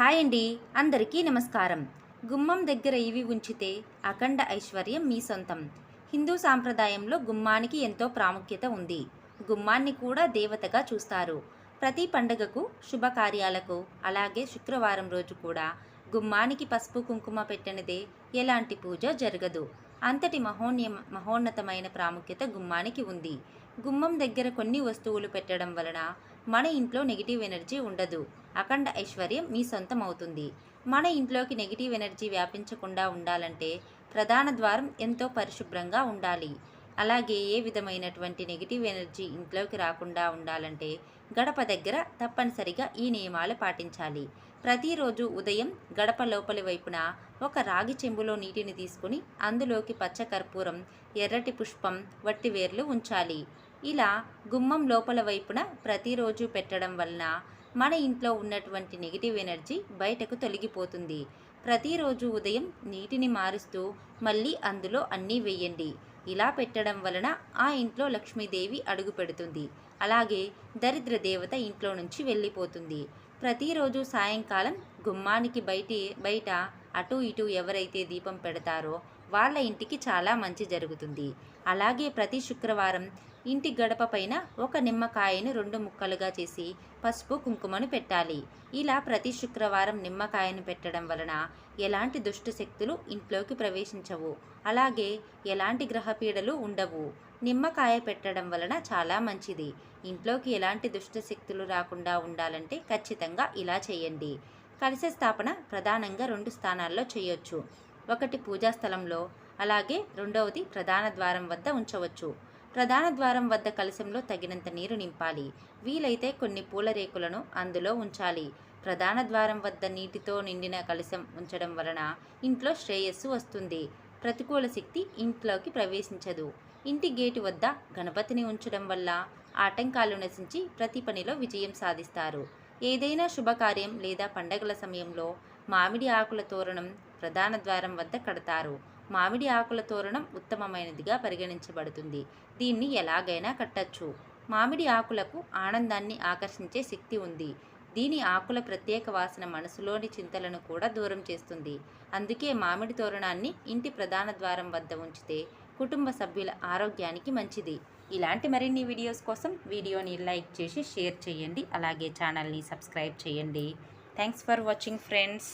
Hi అండి అందరికీ నమస్కారం. గుమ్మం దగ్గర ఇవి ఉంచితే అఖండ ఐశ్వర్యం మీ సొంతం. హిందూ సాంప్రదాయంలో గుమ్మానికి ఎంతో ప్రాముఖ్యత ఉంది. గుమ్మాన్ని కూడా దేవతగా చూస్తారు. ప్రతి పండగకు శుభకార్యాలకు అలాగే శుక్రవారం రోజు కూడా గుమ్మానికి పసుపు కుంకుమ పెట్టనిదే ఎలాంటి పూజ జరగదు. అంతటి మహోన్య మహోన్నతమైన ప్రాముఖ్యత గుమ్మానికి ఉంది. గుమ్మం దగ్గర కొన్ని వస్తువులు పెట్టడం వలన మన ఇంట్లో నెగిటివ్ ఎనర్జీ ఉండదు. అఖండ ఐశ్వర్యం మీ సొంతం అవుతుంది మన ఇంట్లోకి నెగిటివ్ ఎనర్జీ వ్యాపించకుండా ఉండాలంటే ప్రధాన ద్వారం ఎంతో పరిశుభ్రంగా ఉండాలి. అలాగే ఏ విధమైనటువంటి నెగిటివ్ ఎనర్జీ ఇంట్లోకి రాకుండా ఉండాలంటే గడప దగ్గర తప్పనిసరిగా ఈ నియమాలు పాటించాలి. ప్రతిరోజు ఉదయం గడప లోపలి వైపున ఒక రాగి చెంబులో నీటిని తీసుకుని అందులోకి పచ్చ కర్పూరం ఎర్రటి పుష్పం వట్టి వేర్లు ఉంచాలి. ఇలా గుమ్మం లోపల వైపున ప్రతిరోజు పెట్టడం వలన మన ఇంట్లో ఉన్నటువంటి నెగిటివ్ ఎనర్జీ బయటకు తొలగిపోతుంది. ప్రతిరోజు ఉదయం నీటిని మారుస్తూ మళ్ళీ అందులో అన్నీ వేయండి. ఇలా పెట్టడం వలన ఆ ఇంట్లో లక్ష్మీదేవి అడుగు పెడుతుంది. అలాగే దరిద్ర దేవత ఇంట్లో నుంచి వెళ్ళిపోతుంది. ప్రతిరోజు సాయంకాలం గుమ్మానికి బయటి బయట అటు ఇటు ఎవరైతే దీపం పెడతారో వాళ్ళ ఇంటికి చాలా మంచి జరుగుతుంది. అలాగే ప్రతి శుక్రవారం ఇంటి గడప పైన ఒక నిమ్మకాయను రెండు ముక్కలుగా చేసి పసుపు కుంకుమను పెట్టాలి. ఇలా ప్రతి శుక్రవారం నిమ్మకాయను పెట్టడం వలన ఎలాంటి దుష్ట శక్తులు ఇంట్లోకి ప్రవేశించవు. అలాగే ఎలాంటి గ్రహపీడలు ఉండవు. నిమ్మకాయ పెట్టడం వలన చాలా మంచిది. ఇంట్లోకి ఎలాంటి దుష్ట శక్తులు రాకుండా ఉండాలంటే ఖచ్చితంగా ఇలా చేయండి. కలశ స్థాపన ప్రధానంగా రెండు స్థానాల్లో చేయొచ్చు. ఒకటి పూజా స్థలంలో అలాగే రెండవది ప్రధాన ద్వారం వద్ద ఉంచవచ్చు. ప్రధాన ద్వారం వద్ద కలశంలో తగినంత నీరు నింపాలి. వీలైతే కొన్ని పూల రేకులను అందులో ఉంచాలి. ప్రధాన ద్వారం వద్ద నీటితో నిండిన కలశం ఉంచడం వలన ఇంట్లో శ్రేయస్సు వస్తుంది. ప్రతికూల శక్తి ఇంట్లోకి ప్రవేశించదు. ఇంటి గేటు వద్ద గణపతిని ఉంచడం వల్ల ఆటంకాలు నశించి ప్రతి పనిలో విజయం సాధిస్తారు. ఏదైనా శుభకార్యం లేదా పండగల సమయంలో మామిడి ఆకుల తోరణం ప్రధాన ద్వారం వద్ద కడతారు. మామిడి ఆకుల తోరణం ఉత్తమమైనదిగా పరిగణించబడుతుంది. దీన్ని ఎలాగైనా కట్టచ్చు. మామిడి ఆకులకు ఆనందాన్ని ఆకర్షించే శక్తి ఉంది. దీని ఆకుల ప్రత్యేక వాసన మనసులోని చింతలను కూడా దూరం చేస్తుంది. అందుకే మామిడి తోరణాన్ని ఇంటి ప్రధాన ద్వారం వద్ద ఉంచితే కుటుంబ సభ్యుల ఆరోగ్యానికి మంచిది. ఇలాంటి మరిన్ని వీడియోస్ కోసం వీడియోని లైక్ చేసి షేర్ చేయండి. అలాగే ఛానల్ని సబ్స్క్రైబ్ చేయండి. Thanks for watching friends.